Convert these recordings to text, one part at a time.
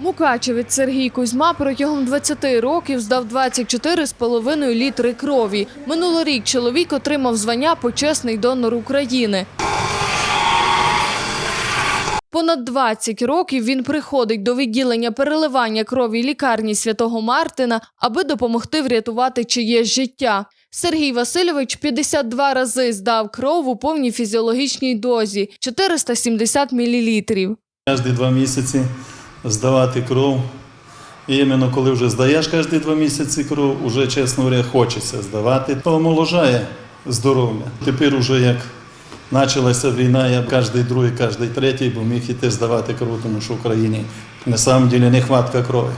Мукачевець Сергій Кузьма протягом 20 років здав 24,5 літри крові. Минулорік чоловік отримав звання почесний донор України. Понад 20 років він приходить до відділення переливання крові лікарні святого Мартина, аби допомогти врятувати чиєсь життя. Сергій Васильович 52 рази здав кров у повній фізіологічній дозі 470 мл. Кожні два місяці здавати кров. І іменно коли вже здаєш кожні два місяці кров, вже, чесно говоря, хочеться здавати. То омоложає здоров'я. Тепер уже як почалася війна, я кожен другий, кожен третій, бо міг іти здавати кров, тому що в Україні на самом деле нехватка крові.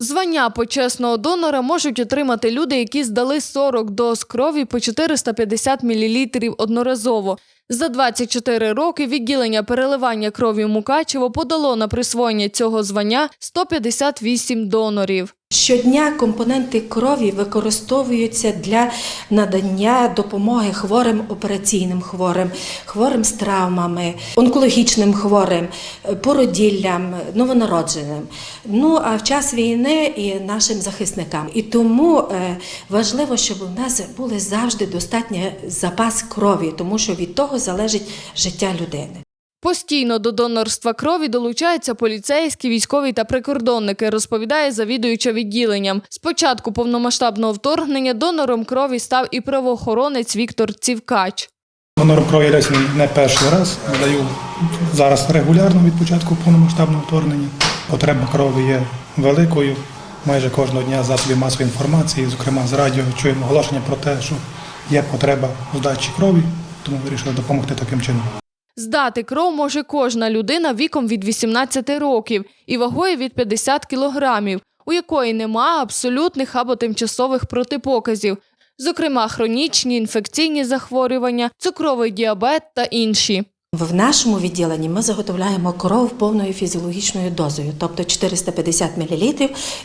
Звання почесного донора можуть отримати люди, які здали 40 доз крові по 450 мл одноразово. За 24 роки відділення переливання крові Мукачево подало на присвоєння цього звання 158 донорів. Щодня компоненти крові використовуються для надання допомоги хворим операційним хворим, хворим з травмами, онкологічним хворим, породіллям, новонародженим. Ну а в час війни і нашим захисникам. І тому е, важливо, щоб у нас були завжди достатній запас крові, тому що від того залежить життя людини. Постійно до донорства крові долучаються поліцейські, військові та прикордонники, розповідає завідуюча відділенням. З початку повномасштабного вторгнення донором крові став і правоохоронець Віктор Цівкач. Донором крові десь не перший раз. Даю зараз регулярно від початку повномасштабного вторгнення. Потреба крові є великою. Майже кожного дня засобів масової інформації, зокрема з радіо, чуємо оголошення про те, що є потреба у здачі крові, тому вирішили допомогти таким чином. Здати кров може кожна людина віком від 18 років і вагою від 50 кілограмів, у якої нема абсолютних або тимчасових протипоказів, зокрема хронічні інфекційні захворювання, цукровий діабет та інші. В нашому відділенні ми заготовляємо кров повною фізіологічною дозою, тобто 450 мл,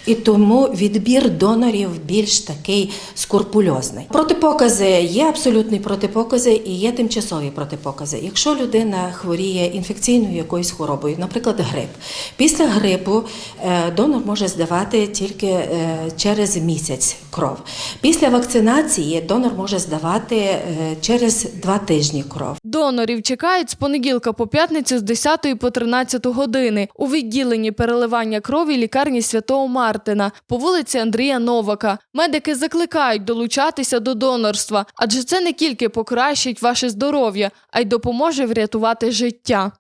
і тому відбір донорів більш такий скурпульозний. Протипокази є абсолютні протипокази і є тимчасові протипокази. Якщо людина хворіє інфекційною якоюсь хворобою, наприклад, грип, після грипу е, донор може здавати тільки е, через місяць кров. Після вакцинації донор може здавати е, через два тижні кров. Донорів чекають з понеділка по п'ятницю з 10 по 13 години у відділенні переливання крові лікарні святого Мартина по вулиці Андрія Новака. Медики закликають долучатися до донорства, адже це не тільки покращить ваше здоров'я, а й допоможе врятувати життя.